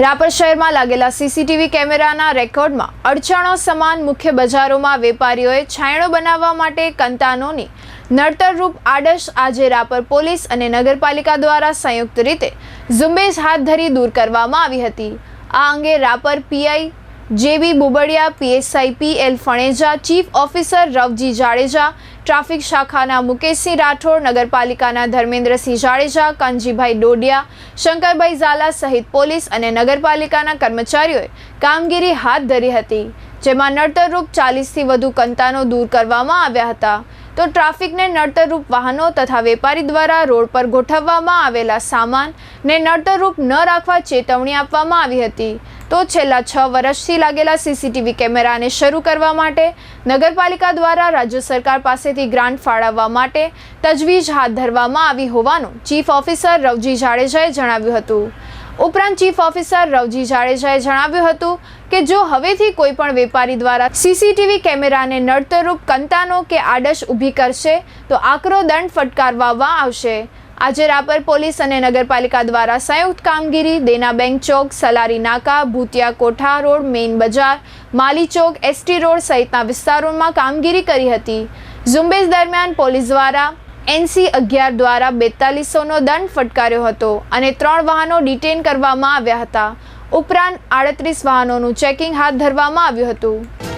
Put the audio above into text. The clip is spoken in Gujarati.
રાપર શહેરમાં લાગેલા સીસીટીવી કેમેરાના રેકોર્ડમાં અડચણો સમાન મુખ્ય બજારોમાં વેપારીઓએ છાંયડો બનાવવા માટે કંતાનોની નડતરરૂપ આડશ આજે રાપર પોલીસ અને નગરપાલિકા દ્વારા સંયુક્ત રીતે ઝુંબેશ હાથ ધરી દૂર કરવામાં આવી હતી. આ અંગે Rapar PI JB Bubadiya, PSI P L Phaneja, chief officer Ravji Jadeja traffic શાખાના મુકેશસિંહ રાઠોડ, નગરપાલિકાના ધર્મેન્દ્રસિંહ જાડેજા, કાનજીભાઈ ડોડિયા, શંકરભાઈ ઝાલા સહિત પોલીસ અને નગરપાલિકાના કર્મચારીઓએ કામગીરી હાથ ધરી હતી, જેમાં નડતરરૂપ ચાલીસથી વધુ કંતાનો દૂર કરવામાં આવ્યા હતા. તો ટ્રાફિકને નડતરરૂપ વાહનો તથા વેપારી દ્વારા રોડ પર ગોઠવવામાં આવેલા સામાનને નડતરરૂપ ન રાખવા ચેતવણી આપવામાં આવી હતી. તો છેલ્લા છ વર્ષથી લાગેલા સીસીટીવી કેમેરાને શરૂ કરવા માટે નગરપાલિકા દ્વારા રાજ્ય સરકાર પાસેથી ગ્રાન્ટ ફાળવવા માટે તજવીજ હાથ ધરવામાં આવી હોવાનું ચીફ ઓફિસર રવજી જાડેજાએ જણાવ્યું હતું. ઉપરાંત ચીફ ઓફિસર રવજી જાડેજાએ જણાવ્યું હતું કે જો હવેથી કોઈ પણ વેપારી દ્વારા સીસીટીવી કેમેરાને નડતરરૂપ કંતાનો કે આડશ ઊભી કરશે, તો આકરો દંડ ફટકારવામાં આવશે. આજે રાપર પોલીસ અને નગરપાલિકા દ્વારા સંયુક્ત કામગીરી, દેના બેંક ચોક, સલારી નાકા, ભૂતિયા કોઠા રોડ, મેઇન બજાર, માલી ચોક, એસટી રોડ સહિતના વિસ્તારોમાં કામગીરી કરી હતી. ઝુંબેશ દરમિયાન પોલીસ દ્વારા એનસી અગિયાર દ્વારા બેતાલીસોનો દંડ ફટકાર્યો હતો અને ત્રણ વાહનો ડિટેન કરવામાં આવ્યા હતા. ઉપરાંત આડત્રીસ વાહનોનું ચેકિંગ હાથ ધરવામાં આવ્યું હતું.